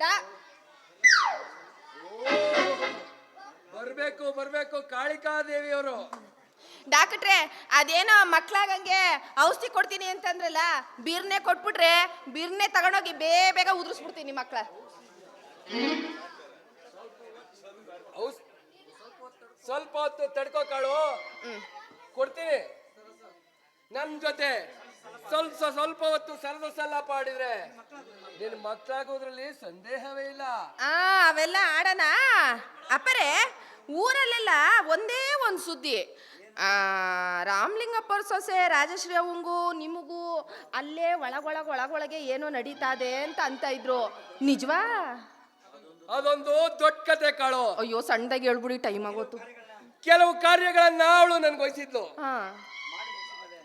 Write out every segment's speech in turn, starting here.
ಡಾ- ಬರ್ಬೇಕು ಬರ್ಬೇಕು ಕಾಳಿಕಾದೇವಿಯವರು. ಡಾಕ್ಟ್ರೆ ಅದೇನೋ ಮಕ್ಳಾಗಂಗೆ ಔಷಧಿ ಕೊಡ್ತೀನಿ ಅಂತಂದ್ರಲ್ಲ ಬಿರ್ನೆ ಕೊಟ್ಬಿಟ್ರೆ ಬಿರ್ನೆ ತಗೊಂಡೋಗಿ ಬೇ ಬೇಗ ಉದುರಿಸ್ಬಿಡ್ತೀನಿ ಮಕ್ಳ. ಔಸ್- ಸ್ವಲ್ಪ ಹೊತ್ತು ತಡ್ಕೋ ಕಾಳು. ಕೊಡ್ತೀನಿ. ನನ್ ಜೊತೆ ಸ್ವಲ್ಪ ಸ್ವಲ್ಪ ಹೊತ್ತು ಸರದ ಸಲ್ಲ ಆಡಿದ್ರೆ ನಿನ್ ಮಕ್ಕಳಾಗೋದ್ರಲ್ಲಿ ಸಂದೇಹವೇ ಇಲ್ಲ. ಆ ಅವೆಲ್ಲ ಆಡೋಣ ಅಪ್ಪರೇ ಊರಲ್ಲೆಲ್ಲ ಒಂದೇ ಒಂದು ಸುದ್ದಿ. ಆ, ರಾಮಲಿಂಗಪ್ಪರ ಸೊಸೆ ರಾಜಶ್ರೀ ಅವಂಗು ನಿಮಗೂ ಅಲ್ಲೇ ಒಳಗೊಳಗ ಒಳಗೊಳಗೆ ಏನೋ ನಡೀತಾದೆ ಅಂತ ಅಂತ ಇದ್ರು. ನಿಜವಾ? ಅದೊಂದು ದೊಡ್ಡ ಕತೆ ಕಾಳು. ಅಯ್ಯೋ ಸಣ್ಣದಾಗಿ ಹೇಳ್ಬಿಡಿ ಟೈಮ್ ಆಗೋತು ಕೆಲವು ಕಾರ್ಯಗಳನ್ನ ಅವಳು ನನ್ಗೆ ವಹಿಸಿದ್ಲು. ಹಾ.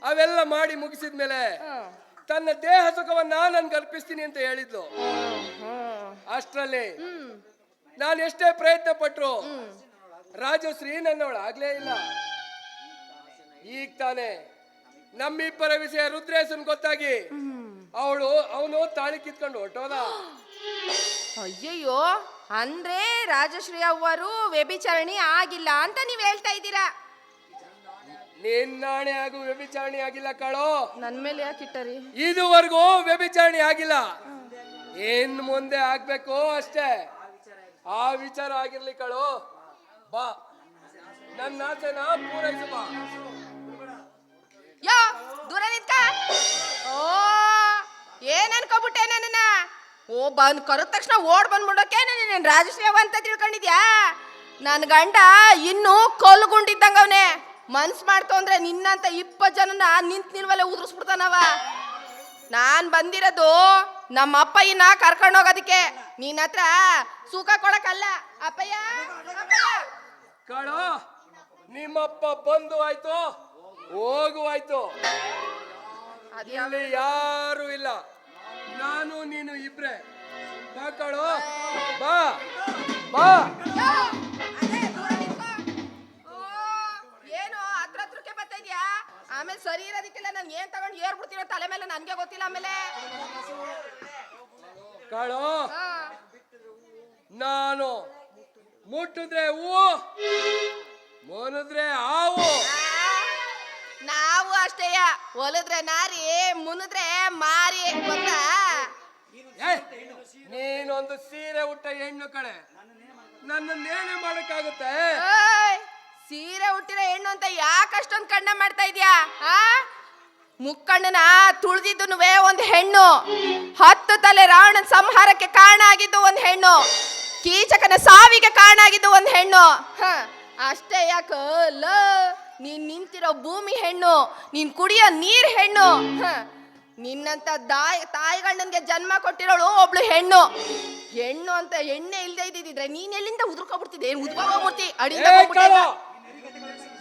ಅವೆಲ್ಲ ಮಾಡಿ ಮುಗಿಸಿದ್ಮೇಲೆ. ತನ್ನ ದೇಹ ಸುಖವನ್ನ ನಾನು ಕಲ್ಪಿಸ್ತೀನಿ ಅಂತ ಹೇಳಿದ್ಲು. ಅಷ್ಟರಲ್ಲಿ ನಾನು ಎಷ್ಟೇ ಪ್ರಯತ್ನ ಪಟ್ರು ರಾಜಶ್ರೀ ನನ್ನವಳು ಆಗ್ಲೇ ಇಲ್ಲ. ಈಗ ತಾನೆ ನಮ್ಮಿಬ್ಬರ ವಿಷಯ ರುದ್ರೇಶನ್ ಗೊತ್ತಾಗಿ ಅವಳು ಅವನು ತಾಳಿ ಕಿತ್ಕೊಂಡು ಹೊಟ್ಟೋದ ಅಯ್ಯಯ್ಯೋ ಅಂದ್ರೆ ರಾಜಶ್ರೀ ಅವರು ವ್ಯಭಿಚಾರಣಿ ಆಗಿಲ್ಲ ಅಂತ ನೀವ್ ಹೇಳ್ತಾ ಇದ್ದೀರಾ? ನಿನ್ನಾಣೆ ಹಾಗೂ ವ್ಯಭಿಚಾರಣೆ ಆಗಿಲ್ಲ ಕಾಳೋ ನನ್ ಮೇಲೆ ಯಾಕೆ ಇಟ್ಟರಿ? ಇದುವರೆಗೂ ವ್ಯಭಿಚಾರಣೆ ಆಗಿಲ್ಲ. ಏನ್ ಮುಂದೆ ಆಗ್ಬೇಕು ಅಷ್ಟೇ. ಆ ವಿಚಾರ ಆಗಿರ್ಲಿ ಕಳು ಬಾ. ನನ್ನ ಆಸೆನ ಪೂರೈಸು ಬಾ. ಯೋ ದೂರ ನಿಂತ ಓ ಏನ್ ಅನ್ಕೋಬಿಟ್ಟೆ ನನ್ನ ಓ ಬಂದ್ ಕರೆದ ತಕ್ಷಣ ಓಡ್ ಬಂದ್ಬಿಡೋಕೆ ನೀನು ರಾಜಶ್ರೀ ಅವ ಅಂತ ತಿಳ್ಕೊಂಡಿದ್ಯಾ? ನನ್ನ ಗಂಡ ಇನ್ನೂ ಕೊಲ್ಗುಂಡಿದ್ದಂಗ ಅವನೇ ಮನ್ಸ್ ಮಾಡ್ತು ಅಂದ್ರೆ ನಿನ್ನಂತ ಇಪ್ಪತ್ತು ಜನನ ನಿಂತ ನಿಲ್ವಲ್ಲೇ ಉದುರಿಸ್ಬಿಡ್ತಾನವ. ನಾನ್ ಬಂದಿರೋದು ನಮ್ಮ ಅಪ್ಪಯ್ಯನ ಕರ್ಕೊಂಡು ಹೋಗೋದಕ್ಕೆ. ನಿನ್ನ ಹತ್ರ ಸುಖ ಕೊಡಕ್ಕಲ್ಲ. ಅಪ್ಪಯ್ಯ ಕಳು ನಿಮ್ಮಪ್ಪ ಬಂದು ಆಯ್ತು ಹೋಗುವಾಯ್ತು ಇಲ್ಲಿ ಯಾರು ಇಲ್ಲ. ನಾನು ನೀನು ಇಬ್ರೆ. ಬಾ ಕಳೋ ಬಾ ಬಾ. ಸರಿ ಇರೋದಕ್ಕೆಲ್ಲ ನಾನು ಏನ್ ತಗೊಂಡು ಏರ್ಬಿಡ್ತೀನೋ ತಲೆ ಮೇಲೆ ನನ್ಗೆ ಗೊತ್ತಿಲ್ಲ ಆಮೇಲೆ. ಕಳು ನಾನು ಮುಟ್ಟಿದ್ರೆ ಹೂವು ಮುನಿದ್ರೆ ಹಾವು. ನಾವು ಅಷ್ಟೇಯ ಒಲಿದ್ರೆ ನಾರಿ ಮುನಿದ್ರೆ ಮಾರಿ ಗೊತ್ತಾ? ನೀನೊಂದು ಸೀರೆ ಉಟ್ಟ ಹೆಣ್ಣು ಕಡೆ ನನ್ನನ್ನೇನೇ ಮಾಡಕ್ಕಾಗುತ್ತೆ? ಓಯ್, ಸೀರೆ ಹುಟ್ಟಿರೋ ಹೆಣ್ಣು ಅಂತ ಯಾಕೆ ಅಷ್ಟೊಂದು ಕಣ್ಣ ಮಾಡ್ತಾ ಇದ್ಯಾ? ಆ? ಮುಕ್ಕಣ್ಣನ ತುಳಿದಿದ್ದು ಒಂದು ಹೆಣ್ಣು. ಹತ್ತು ತಲೆ ರಾವಣನ ಸಂಹಾರಕ್ಕೆ ಕಾರಣ ಆಗಿದ್ದು ಒಂದು ಹೆಣ್ಣು. ಕೀಚಕನ ಸಾವಿಗೆ ಕಾರಣ ಆಗಿದ್ದು ಒಂದು ಹೆಣ್ಣು. ಹ, ಅಷ್ಟೇ ಯಾಕ? ಲ ನೀನ್ ನಿಂತಿರೋ ಭೂಮಿ ಹೆಣ್ಣು. ನೀನ್ ಕುಡಿಯೋ ನೀರ್ ಹೆಣ್ಣು. ಹ, ನಿನ್ನಂತ ತಾಯಿ ತಾಯಿಗಣ್ಣನ್ಗೆ ಜನ್ಮ ಕೊಟ್ಟಿರೋಳು ಒಬ್ಳು ಹೆಣ್ಣು. ಹೆಣ್ಣು ಅಂತ ಎಣ್ಣೆ ಇಲ್ದೇ ಇದ್ದಿದ್ರೆ ನೀನ್ ಎಲ್ಲಿಂದ ಉದುರ್ಕೊಬಿಡ್ತಿದ್ದೆ? ಏನ್ ಉದ್ಕೋಗ್ಬಿಡ್ತಿ ಅಡಿಯಿಂದ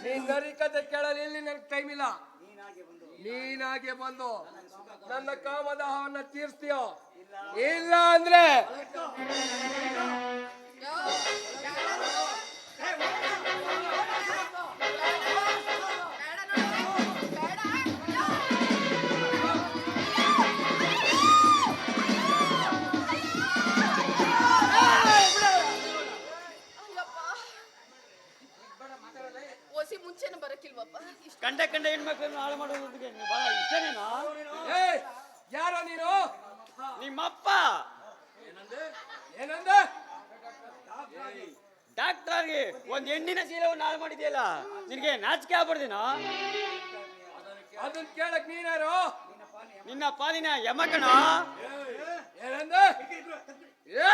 ನೀನ್ ನರಿಕತೆ ಕೇಳಲು, ಇಲ್ಲಿ ನನ್ ಟೈಮ್ ಇಲ್ಲ. ನೀನಾಗೆ ಬಂದು ನನ್ನ ಕಾಮದಾಹವನ್ನ ತೀರ್ಸ್ತೀಯೋ? ಇಲ್ಲ ಅಂದ್ರೆ? ಒಸಿ ಮುಂಚೆನೆ ಬರಕಿಲ್ವಪ್ಪ ಇಷ್ಟ ಕಂಡ ಕಂಡ ಹೆಣ್ಮಕ್ಳನ್ನು ಹಾಳು ಮಾಡೋದಕ್ಕೆ ನೀವು ಬಹಳ ಇಷ್ಟನೇನಾ? ಯಾರೋ ನೀನು? ನಿಮ್ಮಪ್ಪ. ಏನಂದ? ಡಾಕ್ಟರ್ಗೆ. ಒಂದು ಹೆಣ್ಣಿನ ಶೀಲವನ್ನು ಹಾಳು ಮಾಡಿದ್ಯಲ್ಲ ನಿನಗೆ ನಾಚಿಕೆ ಆಗ್ಬಾರ್ದೇನೋ? ಅದನ್ನ ಕೇಳಕ್ ನೀನಾರು ನಿನ್ನ ಪಾಲಿನ ಯಮಕಣ ಏನಂದ? ಏ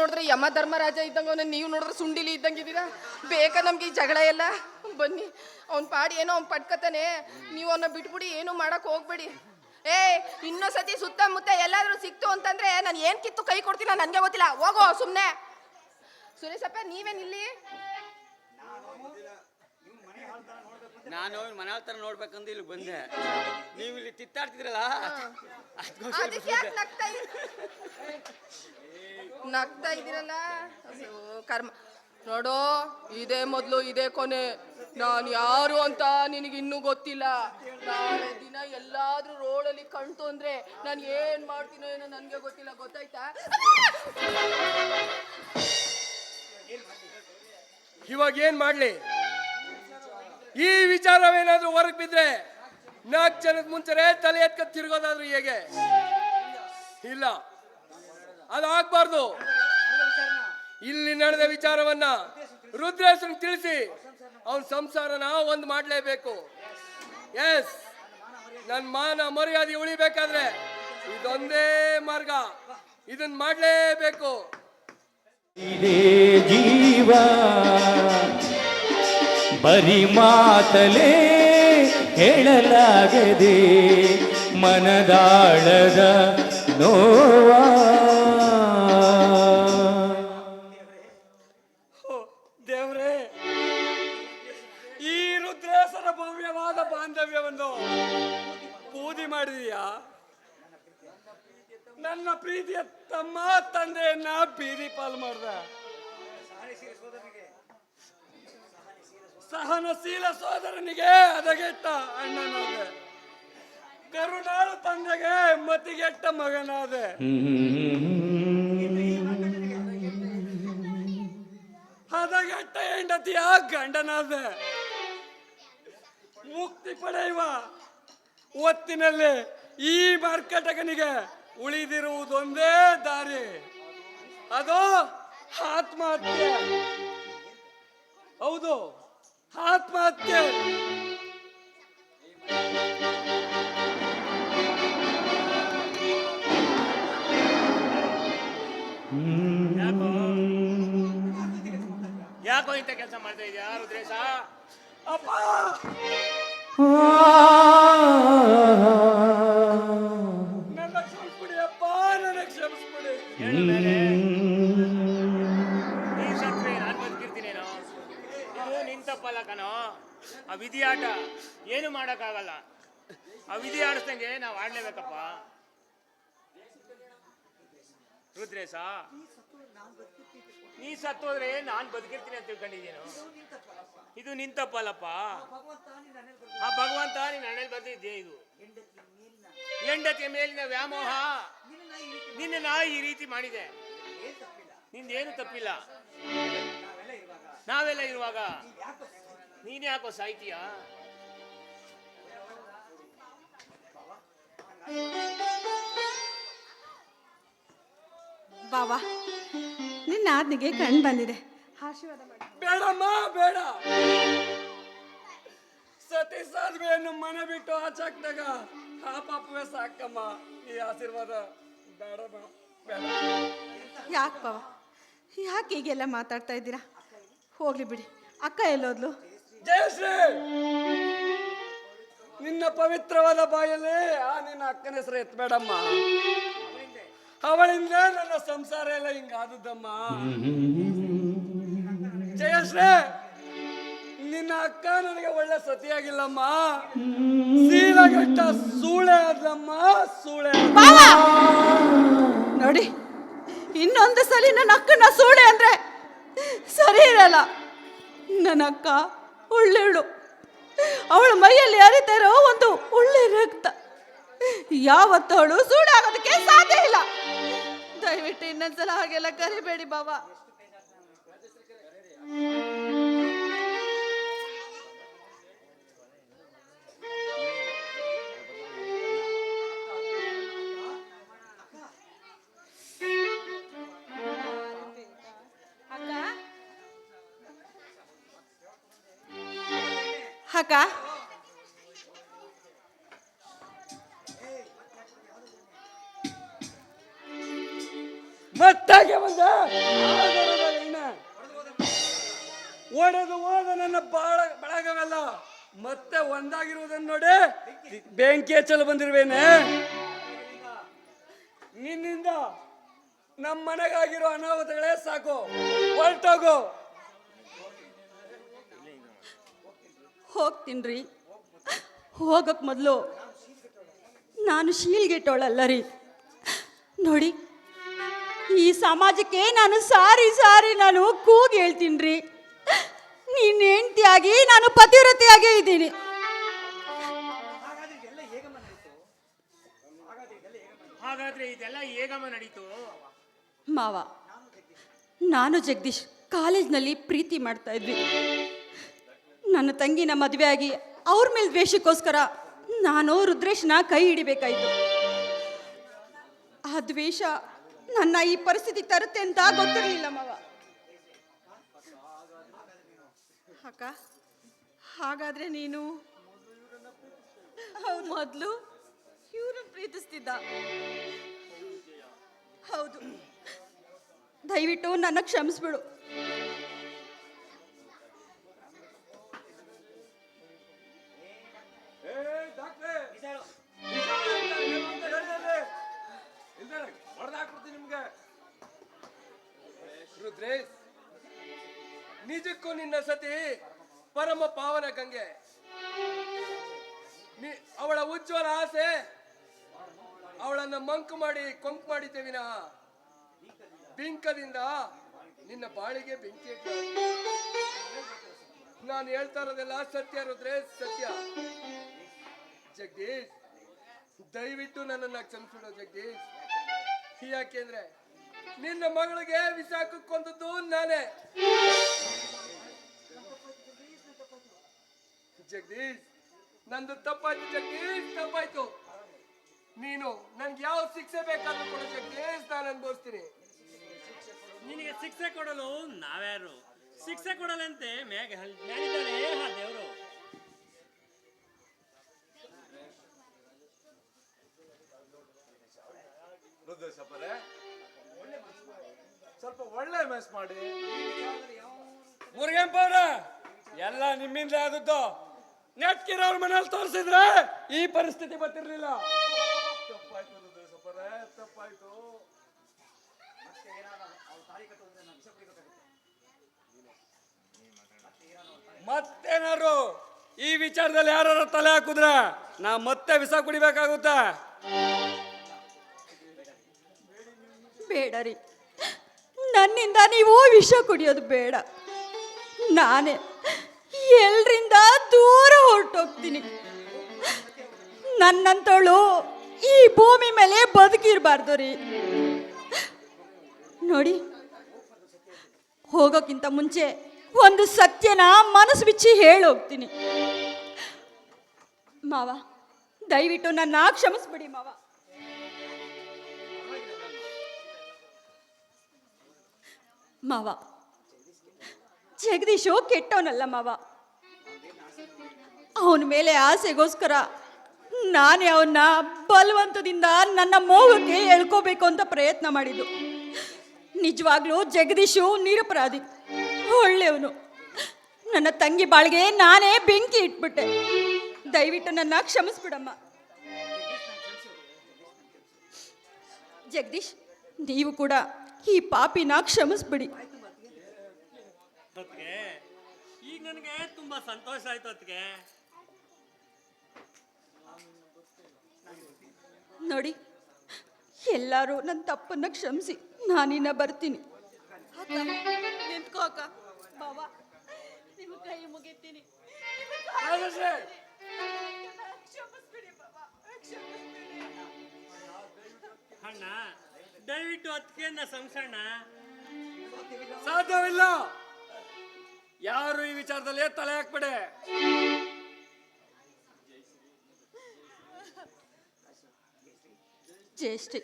ನೋಡಿದ್ರೆ ಯಮ ಧರ್ಮರಾಜ ಇದ್ದಂಗೆ ಅವನ ನೀವು ನೋಡಿದ್ರೆ ಸುಂಡಿಲಿ ಇದ್ದಂಗಿದ್ದೀರಾ ಬೇಕಾ ನಮ್ಗೆ ಈ ಜಗಳ ಎಲ್ಲ. ಬನ್ನಿ. ಅವ್ನ ಪಾಡಿ ಏನೋ ಅವ್ನು ಪಟ್ಕತಾನೆ. ನೀವು ಅವನ್ನ ಬಿಟ್ಬಿಡಿ, ಏನು ಮಾಡಕ್ ಹೋಗ್ಬೇಡಿ. ಏ ಇನ್ನೊಂದ್ಸತಿ ಸುತ್ತಮುತ್ತ ಎಲ್ಲಾದ್ರೂ ಸಿಕ್ತು ಅಂತಂದ್ರೆ ನಾನು ಏನ್ ಕಿತ್ತು ಕೈ ಕೊಡ್ತೀನ ನನ್ಗೆ ಗೊತ್ತಿಲ್ಲ. ಹೋಗೋ ಸುಮ್ನೆ. ಸುರೇಶಪ್ಪ, ನೀವೇನ್ ನಾನು ಮನೆ ಹತ್ರ ನೋಡ್ಬೇಕಂತ ಇಲ್ಲಿ ಬಂದೆ. ನೀವು ಇಲ್ಲಿ ತಿತ್ತಾಡ್ತಿದ್ರಲ್ಲ? ಅದ್ಕೋಸ್ಕರ ಅದಕ್ಕೆ ಯಾಕೆ ನಗ್ತಾ ಇದ್ದೀರ ನಗ್ತಾ ಇದ್ದೀರಲ್ಲ? ಅಯ್ಯೋ ಕರ್ಮ. ನೋಡೋ ಇದೇ ಮೊದಲು ಇದೇ ಕೊನೆ. ನಾನು ಯಾರು ಅಂತ ನಿನಗೆ ಇನ್ನೂ ಗೊತ್ತಿಲ್ಲ. ನಾಳೆ ದಿನ ಎಲ್ಲಾದ್ರೂ ರೋಡಲ್ಲಿ ಕಣ್ತು ಅಂದ್ರೆ ನಾನು ಏನ್ ಮಾಡ್ತೀನೋ ಏನೋ ನನಗೆ ಗೊತ್ತಿಲ್ಲ. ಗೊತ್ತಾಯ್ತಾ? ಇವಾಗ ಏನ್ ಮಾಡ್ಲಿ? ಈ ವಿಚಾರವೇನಾದ್ರೂ ಹೊರಗೆ ಬಿದ್ರೆ ನಾಲ್ಕು ಜನದ ಮುಂಚೆ ತಲೆ ಎತ್ಕ ತಿರ್ಗೋದಾದ್ರು ಹೇಗೆ? ಇಲ್ಲ. ಅದು ಆಗ್ಬಾರ್ದು. ಇಲ್ಲಿ ನಡೆದ ವಿಚಾರವನ್ನ ರುದ್ರೇಶನ್ ತಿಳಿಸಿ. ಅವನ ಸಂಸಾರನ ಒಂದು ಮಾಡಲೇಬೇಕು. ಎಸ್ ನನ್ನ ಮಾನ ಮರ್ಯಾದೆ ಉಳಿಬೇಕಾದ್ರೆ ಇದೊಂದೇ ಮಾರ್ಗ. ಇದನ್ನ ಮಾಡಲೇಬೇಕು. ಜೀವ. ಬರಿ ಮಾತಲೇ ಹೇಳಲಾಗದೆ ಮನದಾಳದ ನೋವಾ. ದೇವ್ರೆ ಈ ನನ್ನ ಪ್ರೀತಿಯ ತಮ್ಮ ತಂದೆಯನ್ನ ಬೀದಿ ಪಾಲ್ ಮಾಡ್ದ. ಸಹನಶೀಲ ಸೋದರನಿಗೆ ಅದಗೆಟ್ಟ ಅಣ್ಣನಾದೆ. ಕರುಣಾಳು ತಂದೆಗೆ ಮತಿಗೆಟ್ಟ ಮಗನಾದೆ. ಹದಗೆಟ್ಟ ಹೆಂಡತಿಯ ಗಂಡನಾದೆ. ಮುಕ್ತಿ ಪಡೆಯುವ ಒತ್ತಿನಲ್ಲಿ ಈ ಮರ್ಕಟಕನಿಗೆ ಉಳಿದಿರುವುದೊಂದೇ ದಾರಿ. ಅದು ಆತ್ಮಹತ್ಯೆ. ಹೌದು. ಆತ್ಮಹತ್ಯೆ ಯಾಕೋ ಇಂಥ ಕೆಲಸ ಮಾಡ್ತಾ ಇದೆಯಾ ರುದ್ರೇಶ ಅಪ್ಪ ಏನು ಮಾಡೋಕ್ಕಾಗಲ್ಲ. ಆ ವಿಧಿ ಆಡಿಸ್ದಂಗೆ ನಾವು ಆಡ್ಲೇಬೇಕಪ್ಪ. ರುದ್ರೇಶ, ನೀ ಸತ್ತೋದ್ರೆ ನಾನು ಬದುಕಿರ್ತೀನಿ ಅಂತ ತಿಳ್ಕೊಂಡಿದ್ದೀನು? ಇದು ನಿನ್ ತಪ್ಪಲ್ಲಪ್ಪ. ಆ ಭಗವಂತ ನಿನ್ನ ಹಣೆಲ್ ಬರ್ತಿದ್ದೆ ಇದು? ಹೆಂಡತಿಯ ಮೇಲಿನ ವ್ಯಾಮೋಹ. ನಿನ್ನ ನಾ ಈ ರೀತಿ ಮಾಡಿದೆ. ನಿಂದೇನು ತಪ್ಪಿಲ್ಲ. ನಾವೆಲ್ಲ ಇರುವಾಗ. ನೀನ್ ಯಾಕೋ ಸಾಯ್ತೀಯ? ಬಾವಾ ನಿನ್ನ ಆಜ್ಞೆಗೆ ಕಣ್ ಬಂದಿದೆ. ಆಶೀರ್ವಾದ ಮಾಡಿ. ಬೇಡಮ್ಮ ಬೇಡ. ಸತಿ ಸಾಧ್ವೆಯನ್ನು ಮನೆ ಬಿಟ್ಟು ಆಚಾಕ್ದಾಗ ಆ ಪಾಪವೇ ಸಾಕಮ್ಮ. ಈ ಆಶೀರ್ವಾದ ಬೇಡಮ್ಮ ಬೇಡ. ಯಾಕೆ ಬಾವ? ಯಾಕೆ ಹೀಗೆಲ್ಲ ಮಾತಾಡ್ತಾ ಇದ್ದೀರಾ? ಹೋಗ್ಲಿ ಬಿಡಿ. ಅಕ್ಕ ಎಲ್ಲೋದ್ಲು? ಜಯಶ್ರೀ! ನಿನ್ನ ಪವಿತ್ರವಾದ ಬಾಯಲ್ಲಿ ಆ ನಿನ್ನ ಅಕ್ಕನ ಹೆಸರು ಎತ್ಬೇಡಮ್ಮ. ಅವಳಿಂದ ನನ್ನ ಸಂಸಾರ ಎಲ್ಲ ಹಿಂಗಾದದ್ದಮ್ಮ. ಜಯಶ್ರೇ ನಿನ್ನ ಅಕ್ಕ ನನಗೆ ಒಳ್ಳೆ ಸತಿಯಾಗಿಲ್ಲಮ್ಮ. ಸೀಲಗಟ್ಟ ಸೂಳೆ ಆದಮ್ಮ ಸೂಳೆ. ನೋಡಿ, ಇನ್ನೊಂದು ಸಲ ನನ್ನ ಅಕ್ಕನ ಸೂಳೆ ಅಂದ್ರೆ ಸರಿ ಇರಲ್ಲ. ನನ್ನ ಅಕ್ಕ ಒಳ್ಳೆಳು ಅವಳ ಮೈಯಲ್ಲಿ ಹರಿತಾ ಇರೋ ಒಂದು ಒಳ್ಳೆ ರಕ್ತ. ಯಾವತ್ತು ಅವಳು ಸೂಳೆ ಸಾಧ್ಯ ಇಲ್ಲ. ದಯವಿಟ್ಟು ಇನ್ನೊಂದ್ಸಲ ಹಾಗೆಲ್ಲ ಕರಿಬೇಡಿ ಬಾವ. ಅಕ್ಕ? ಮತ್ತಾಗೆ ಬಂದ? ಓಡೋದು ಹೋದ ನನ್ನ ಬಾಳ ಬಳಗವಲ್ಲ. ಮತ್ತೆ ಒಂದಾಗಿರುವುದನ್ನು ನೋಡಿ ಬೆಂಕಿ ಹಚ್ಚಲು ಬಂದಿರುವೇನೆ. ನಿನ್ನಿಂದ ನಮ್ಮ ಮನೆಗಾಗಿರೋ ಅನಾಹುತಗಳೇ ಸಾಕು. ಹೊರಟೋಗು. ಹೋಗ್ತೀನಿ ರೀ ಹೋಗಕ್ಕೆ ಮೊದಲು ನಾನು ಶೀಲ್ಗೆಟ್ಟೋಳಲ್ಲ ರೀ ನೋಡಿ ಈ ಸಮಾಜಕ್ಕೆ ನಾನು ಸಾರಿ ಸಾರಿ ನಾನು ಕೂಗಿ ಹೇಳ್ತೀನಿ ರೀ ನೀನು ಹೆಂಡತಿಯಾಗಿ ನಾನು ಪತಿವ್ರತೆಯಾಗೇ ಇದ್ದೀನಿ. ಹಾಗಾದ್ರೆ ಇದೆಲ್ಲ ಹೇಗಮ್ಮ ನಡೀತು? ಮಾವ ನಾನು ಜಗದೀಶ್ ಕಾಲೇಜ್ನಲ್ಲಿ ಪ್ರೀತಿ ಮಾಡ್ತಾ ಇದ್ವಿ. ನನ್ನ ತಂಗಿನ ಮದುವೆ ಆಗಿ ಅವ್ರ ಮೇಲೆ ದ್ವೇಷಕ್ಕೋಸ್ಕರ ನಾನು ರುದ್ರೇಶ್ನ ಕೈ ಹಿಡಿಬೇಕಾಯ್ತು. ಆ ದ್ವೇಷ ನನ್ನ ಈ ಪರಿಸ್ಥಿತಿ ತರುತ್ತೆ ಅಂತ ಗೊತ್ತಿರಲಿಲ್ಲ ಮಾವ. ಅಕ್ಕ ಹಾಗಾದ್ರೆ ನೀನು? ಮೊದಲು ಇವ್ರನ್ನ ಪ್ರೀತಿಸ್ತಿದ್ದ. ಹೌದು. ದಯವಿಟ್ಟು ನನ್ನ ಕ್ಷಮಿಸ್ಬಿಡು. ರುದ್ರೇಶ್ ನಿಜಕ್ಕೂ ನಿನ್ನ ಸತಿ ಪರಮ ಪಾವನ ಗಂಗೆ. ಅವಳ ಉಜ್ವಲ ಆಸೆ, ಅವಳನ್ನ ಮಂಕು ಮಾಡಿ ಕೊಂಕು ಮಾಡಿದ್ದೆ ವಿನಃ. ಬಿಂಕದಿಂದ ನಿನ್ನ ಬಾಳಿಗೆ ಬೆಂಕಿ ನಾನು ಹೇಳ್ತಾ ಇರೋದೆಲ್ಲ ಸತ್ಯ ರುದ್ರೆ, ಸತ್ಯ. ಜಗದೀಶ್, ದಯವಿಟ್ಟು ನನ್ನನ್ನ ಜಗೇಶ್ ಜಗದೀಶ್. ಯಾಕೆಂದ್ರೆ ನಿನ್ನ ಮಗಳಿಗೆ ವಿಷ ಕೊಂದದ್ದು ನಾನೇ. ಜಗದೀಶ್ ನಂದು ತಪ್ಪಾಯ್ತು ಜಗದೀಶ್ ತಪ್ಪಾಯ್ತು. ನೀನು ನನ್ಗೆ ಯಾವ ಶಿಕ್ಷೆ ಬೇಕಾದ್ರೂ ಕೊಡು ಜಗದೀಶ್ ನಾನು ಅನ್ಭವಿಸ್ತೀನಿ. ನಿನಗೆ ಶಿಕ್ಷೆ ಕೊಡಲು ನಾವ್ಯಾರು? ಶಿಕ್ಷೆ ಕೊಡಲಂತೆ ಮ್ಯಾಗ ಆ ದೇವರು. ಮೆಸ್ ಮಾಡಿ. ಮುರುಗೇಂಪವ್ರ ಎಲ್ಲ ನಿಮ್ಮಿಂದ ಆಗುತ್ತೋ ನೆಟ್ಕಿರೋರ್ ಮನೇಲಿ ತೋರಿಸಿದ್ರೆ ಈ ಪರಿಸ್ಥಿತಿ ಬರ್ತಿರ್ಲಿಲ್ಲ. ತಪ್ಪಾಯ್ತು ಮತ್ತೇನಾರು ಈ ವಿಚಾರದಲ್ಲಿ ಯಾರು ತಲೆ ಹಾಕುದ್ರೆ ನಾ ಮತ್ತೆ ವಿಷ ಕುಡಿಬೇಕಾಗುತ್ತೆ. ಬೇಡ ರೀ. ನನ್ನಿಂದ ನೀವು ವಿಷ ಕುಡಿಯೋದು ಬೇಡ. ನಾನೇ ಎಲ್ರಿಂದ ದೂರ ಹೊರಟೋಗ್ತೀನಿ. ನನ್ನಂತವಳು ಈ ಭೂಮಿ ಮೇಲೆ ಬದುಕಿರಬಾರ್ದು ರೀ. ನೋಡಿ, ಹೋಗೋಕ್ಕಿಂತ ಮುಂಚೆ ಒಂದು ಸತ್ಯನ ಮನಸ್ಸು ಬಿಚ್ಚಿ ಹೇಳೋಗ್ತೀನಿ. ಮಾವ, ದಯವಿಟ್ಟು ನನ್ನ ಕ್ಷಮಿಸ್ಬಿಡಿ ಮಾವ. ಮಾವ. ಜಗದೀಶು ಕೆಟ್ಟವನಲ್ಲ ಮಾವ. ಅವನ ಮೇಲೆ ಆಸೆಗೋಸ್ಕರ ನಾನೇ ಅವನ್ನ ಬಲವಂತದಿಂದ ನನ್ನ ಮೋಹಕ್ಕೆ ಎಳ್ಕೋಬೇಕು ಅಂತ ಪ್ರಯತ್ನ ಮಾಡಿದ್ದು. ನಿಜವಾಗ್ಲೂ ಜಗದೀಶು ನಿರಪರಾಧಿ, ಒಳ್ಳೆಯವನು. ನನ್ನ ತಂಗಿ ಬಾಳಿಗೆ ನಾನೇ ಬೆಂಕಿ ಇಟ್ಬಿಟ್ಟೆ. ದಯವಿಟ್ಟು ನನ್ನ ಕ್ಷಮಿಸ್ಬಿಡಮ್ಮ. ಜಗದೀಶ್, ನೀವು ಕೂಡ ಈ ಪಾಪಿನ ಕ್ಷಮಿಸ್ಬಿಡಿ. ಅದಕ್ಕೆ ಈಗ ನನಗೆ ತುಂಬಾ ಸಂತೋಷ ಆಯ್ತು ಅದಕ್ಕೆ ನೋಡಿ ಎಲ್ಲರೂ ನನ್ನ ತಪ್ಪನ್ನ ಕ್ಷಮಿಸಿ ನಾನಿನ್ನ ಬರ್ತೀನಿ. ನಿಂತ್ಕೋ ಅಕ್ಕ. ಬಾವ ನಿಮ್ಮ ಕೈ ಮುಗಿತೀನಿ. ಕ್ಷಮಿಸ್ಬಿಡಿ ಕ್ಷಮಿಸ್ಬಿಡಿ ಅಣ್ಣ ದಯವಿಟ್ಟು ಅದಕ್ಕೆ ನಾ ಸಂಸಣ್ಣ. ಸಾಧ್ಯವಿಲ್ಲ. ಯಾರು ಈ ವಿಚಾರದಲ್ಲಿ ತಲೆ ಹಾಕ್ಬೇಡಿ. ಜ್ಯೇಷ್ಠಿ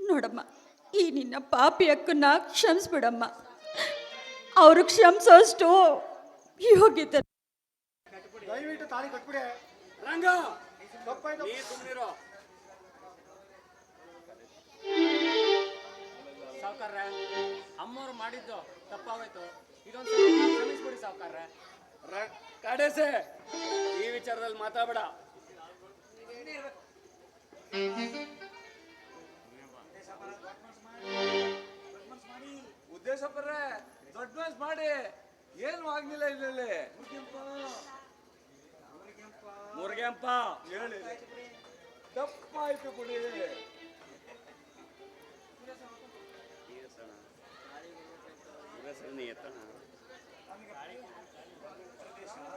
ನೋಡಮ್ಮ ಈ ನಿನ್ನ ಪಾಪಿ ಅಕ್ಕನ್ನ ಕ್ಷಮಿಸ್ಬಿಡಮ್ಮ. ಅವರು ಕ್ಷಮಿಸೋಷ್ಟು ಯೋಗ್ಯತೆ ಕಡೆಸೆ. ಈ ವಿಚಾರದಲ್ಲಿ ಮಾತಾಡಬೇಡ. ಉದ್ದೇಶ ಪರ್ರೆ ದೊಡ್ಡ ಮನ್ಸ್ ಮಾಡಿ. ಏನು ಆಗ್ಲಿಲ್ಲ ಇಲ್ಲಿ ಮುರುಗೆಂಪ. ಹೇಳಿ. ತಪ್ಪಾಯ್ತು ಬಿಡಿ.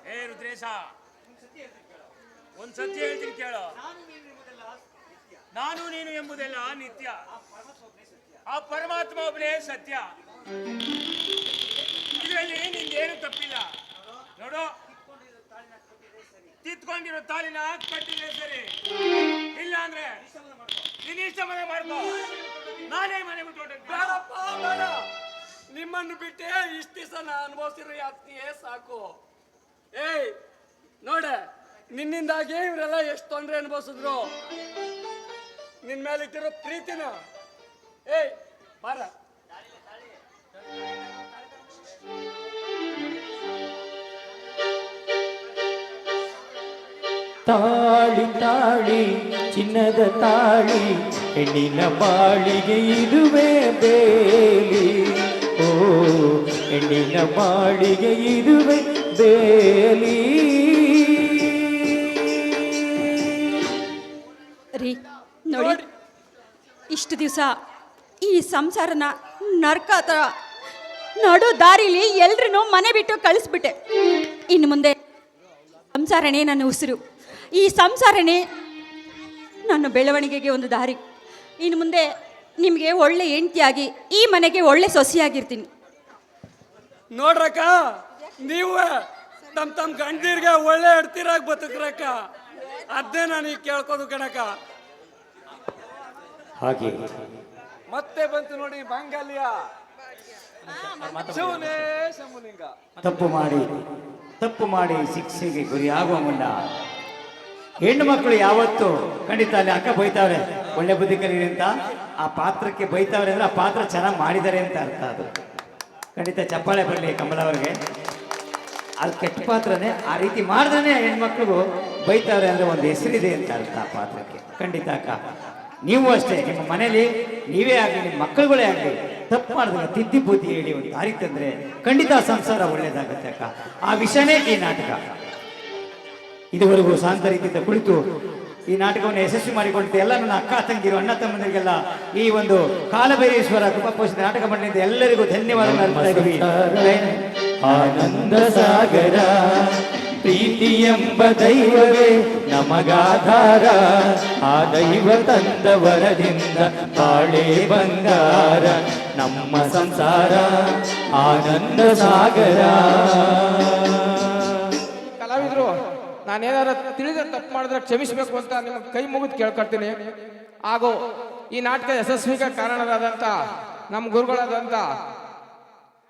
ಏ, ರುದ್ರೇಶ. ಒಂದ್ ಸತ್ಯ ಹೇಳ್ತೀನಿ ಕೇಳು. ನಾನು ನೀನು ಎಂಬುದೆಲ್ಲ ನಿತ್ಯ. ಆ ಪರಮಾತ್ಮ ಒಬ್ಬನೇ ಸತ್ಯ. ಇದರಲ್ಲಿ ನಿಂದೇನು ತಪ್ಪಿಲ್ಲ. ನೋಡು. ಕಿತ್ಕೊಂಡಿರೋ ತಾಲಿನ ಕಟ್ಟಿದ್ರೆ ಸರಿ. ಇಲ್ಲ ಅಂದ್ರೆ ನೀನ್ ಇಷ್ಟ ಮನೆ ಮಾಡ್ಕೋ. ನಾನೇ ಮನೆ ಬಿಟ್ಟು ನಿಮ್ಮನ್ನು ಬಿಟ್ಟೆ ಇಷ್ಟ ದಿವಸ ನಾ ಅನುಭವಿಸಿರೋ ಯಾತ್ರೆಯೇ ಸಾಕು. ಏಯ್, ನೋಡ, ನಿನ್ನಿಂದಾಗಿ ಇವರೆಲ್ಲ ಎಷ್ಟು ತೊಂದರೆ ಅನುಭವಿಸಿದ್ರು. ನಿನ್ ಮೇಲೆ ಇಟ್ಟಿರೋ ಪ್ರೀತಿನ. ಏಯ್, ಬಾರ. ತಾಳಿ ತಾಳಿ, ಚಿನ್ನದ ತಾಳಿ, ಹೆಣ್ಣಿನ ಬಾಳಿಗೆ ಇದುವೇ ಬೇಲಿ. ಓ, ಹೆಣ್ಣಿನ ಬಾಳಿಗೆ ಇದುವೇ ಬೇಲಿ ರೀ ನೋಡಿ. ಇಷ್ಟು ದಿವಸ ಈ ಸಂಸಾರನ ನರ್ಕ ಥರ ನಡು ದಾರಿಲಿ ಎಲ್ರೂ ಮನೆ ಬಿಟ್ಟು ಕಳಿಸ್ಬಿಟ್ಟೆ. ಇನ್ನು ಮುಂದೆ ಸಂಸಾರನೇ ನನ್ನ ಉಸಿರು. ಈ ಸಂಸಾರನೇ ನನ್ನ ಬೆಳವಣಿಗೆಗೆ ಒಂದು ದಾರಿ. ಇನ್ನು ಮುಂದೆ ನಿಮಗೆ ಒಳ್ಳೆ ಹೆಂಡತಿಯಾಗಿ ಈ ಮನೆಗೆ ಒಳ್ಳೆ ಸೊಸೆಯಾಗಿರ್ತೀನಿ. ನೋಡ್ರಕ್ಕ ನೀವು ತಮ್ಮ ತಮ್ಮ ಗಂಡೀರ್ಗೆ ಒಳ್ಳೆ ಎಡ್ತಿರಾಗ ಬದುಕ್ರಕ್ಕ. ಅದೇ ನಾನು ಈಗ ಕೇಳ್ಕೋದು ಕಣಕ್ಕ. ಹಾಗೆ. ಮತ್ತೆ ಬಂತು ನೋಡಿ ಮಾಂಗಲ್ಯ. ಶಿವನೇ ಶಂಭುಲಿಂಗ ತಪ್ಪು ಮಾಡಿ ತಪ್ಪು ಮಾಡಿ ಶಿಕ್ಷೆಗೆ ಗುರಿಯಾಗುವ ಮುನ್ನ ಹೆಣ್ಣು ಮಕ್ಕಳು ಯಾವತ್ತು ಖಂಡಿತ ಅಲ್ಲಿ ಅಕ್ಕ ಬೈತಾವ್ರೆ ಒಳ್ಳೆ ಬುದ್ಧಿ ಕಲೀರಿ ಅಂತ. ಆ ಪಾತ್ರಕ್ಕೆ ಬೈತಾವ್ರೆ ಅಂದ್ರೆ ಆ ಪಾತ್ರ ಚೆನ್ನಾಗಿ ಮಾಡಿದ್ದಾರೆ ಅಂತ ಅರ್ಥ ಅದು. ಖಂಡಿತ ಚಪ್ಪಾಳೆ ಬರಲಿ ಕಮಲ ಅವ್ರಿಗೆ. ಅದು ಕೆಟ್ಟ ಪಾತ್ರನೇ ಆ ರೀತಿ ಮಾಡಿದ್ರೆ ಹೆಣ್ಮಕ್ಳಿಗೂ ಬೈತಾರೆ ಅಂದ್ರೆ ಒಂದು ಹೆಸರಿದೆ ಅಂತ ಅರ್ಥ ಆ ಪಾತ್ರಕ್ಕೆ. ಖಂಡಿತ ಅಕ್ಕ. ನೀವು ಅಷ್ಟೇ ನಿಮ್ಮ ಮನೇಲಿ ನೀವೇ ಆಗಲಿ ನಿಮ್ಮ ಮಕ್ಕಳುಗಳೇ ಆಗಲಿ ತಪ್ಪು ಮಾಡಿದ್ರೆ ತಿದ್ದಿ ಬುದ್ಧಿ ಹೇಳಿ ಒಂದು ದಾರಿ ತಂದರೆ ಖಂಡಿತ ಸಂಸಾರ ಒಳ್ಳೇದಾಗುತ್ತೆ ಅಕ್ಕ. ಆ ವಿಷಯನೇ ಈ ನಾಟಕ. ಇದುವರೆಗೂ ಶಾಂತ ರೀತಿಯಿಂದ ಕುಳಿತು ಈ ನಾಟಕವನ್ನು ಯಶಸ್ವಿ ಮಾಡಿಕೊಂಡಿದ್ದೆ ಎಲ್ಲ ನನ್ನ ಅಕ್ಕ ತಂಗಿರು ಅಣ್ಣ ತಮ್ಮಂದಿರಿಗೆಲ್ಲ ಈ ಒಂದು ಕಾಲಭೈರೇಶ್ವರ ಕೃಪಾಪೋಷಿತ ನಾಟಕ ಮಂಡಳಿಯಿಂದ ಎಲ್ಲರಿಗೂ ಧನ್ಯವಾದ ಆನಂದ ಸಾಗರ ಪ್ರೀತಿ ಎಂಬ ದೈವವೇ ನಮಗಾಧಾರ. ಆ ದೈವ ತಂದ ವರದಿಂದ ಬಾಳೆ ಬಂಗಾರ. ನಮ್ಮ ಸಂಸಾರ ಆನಂದ ಸಾಗರ ಕಲಾವಿದರು, ನಾನೇನಾರ ತಿಳಿದ ತಪ್ಪು ಮಾಡಿದ್ರೆ ಕ್ಷಮಿಸಬೇಕು ಅಂತ ನಿಮ್ಮ ಕೈ ಮುಗಿದು ಕೇಳ್ಕೊಳ್ತೀನಿ. ಹಾಗೂ ಈ ನಾಟಕ ಯಶಸ್ವಿಗೆ ಕಾರಣರಾದಂತ ನಮ್ಮ ಗುರುಗಳಾದಂಥ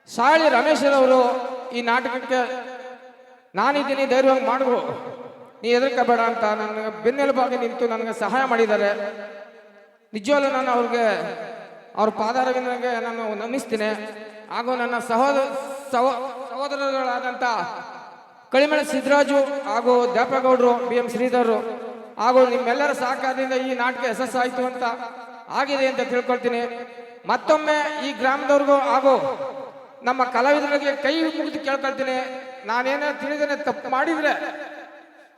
ಸಾಳಿ ರಮೇಶರವರು ಈ ನಾಟಕಕ್ಕೆ ನಾನಿದ್ದೀನಿ, ಧೈರ್ಯವಾಗಿ ಮಾಡಿದ್ರು ನೀ ಹೆದರ್ಕೋಬೇಡ ಅಂತ ನನಗೆ ಬೆನ್ನೆಲುಬಾಗಿ ನಿಂತು ನನಗೆ ಸಹಾಯ ಮಾಡಿದ್ದಾರೆ. ನಿಜವಾಗ್ಲೂ ನಾನು ಅವ್ರಿಗೆ, ಅವ್ರ ಪಾದಾರವಿಂದಗೆ ನಾನು ನಮಿಸ್ತೀನಿ. ಹಾಗೂ ನನ್ನ ಸಹೋದರ ಸಹೋ ಸಹೋದರಗಳಾದಂಥ ಕಳಿಮಳೆ ಸಿದ್ದರಾಜು ಹಾಗೂ ದ್ಯಾಪಗೌಡರು ಬಿ ಎಂ ಶ್ರೀಧರರು ಹಾಗೂ ನಿಮ್ಮೆಲ್ಲರ ಸಹಕಾರದಿಂದ ಈ ನಾಟಕ ಯಶಸ್ಸಾಯಿತು ಅಂತ ಆಗಿದೆ ಅಂತ ತಿಳ್ಕೊಳ್ತೀನಿ. ಮತ್ತೊಮ್ಮೆ ಈ ಗ್ರಾಮದವ್ರಿಗೂ ಹಾಗೂ ನಮ್ಮ ಕಲಾವಿದರಿಗೆ ಕೈ ಮುಗಿದು ಕೇಳ್ಕೊಳ್ತೀನಿ ನಾನೇನೋ ತಿಳಿದೇನೆ ತಪ್ಪು ಮಾಡಿದ್ರೆ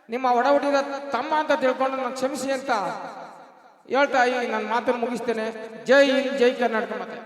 ನಿಮ್ಮ ಒಡ ಹುಡುಗ ತಮ್ಮ ಅಂತ ತಿಳ್ಕೊಂಡು ನಾನು ಕ್ಷಮಿಸಿ ಅಂತ ಹೇಳ್ತಾ ಈ ನನ್ನ ಮಾತನ್ನು ಮುಗಿಸ್ತೇನೆ. ಜೈ ಹಿಂದ್, ಜೈ ಕರ್ನಾಟಕ ಮತ್ತೆ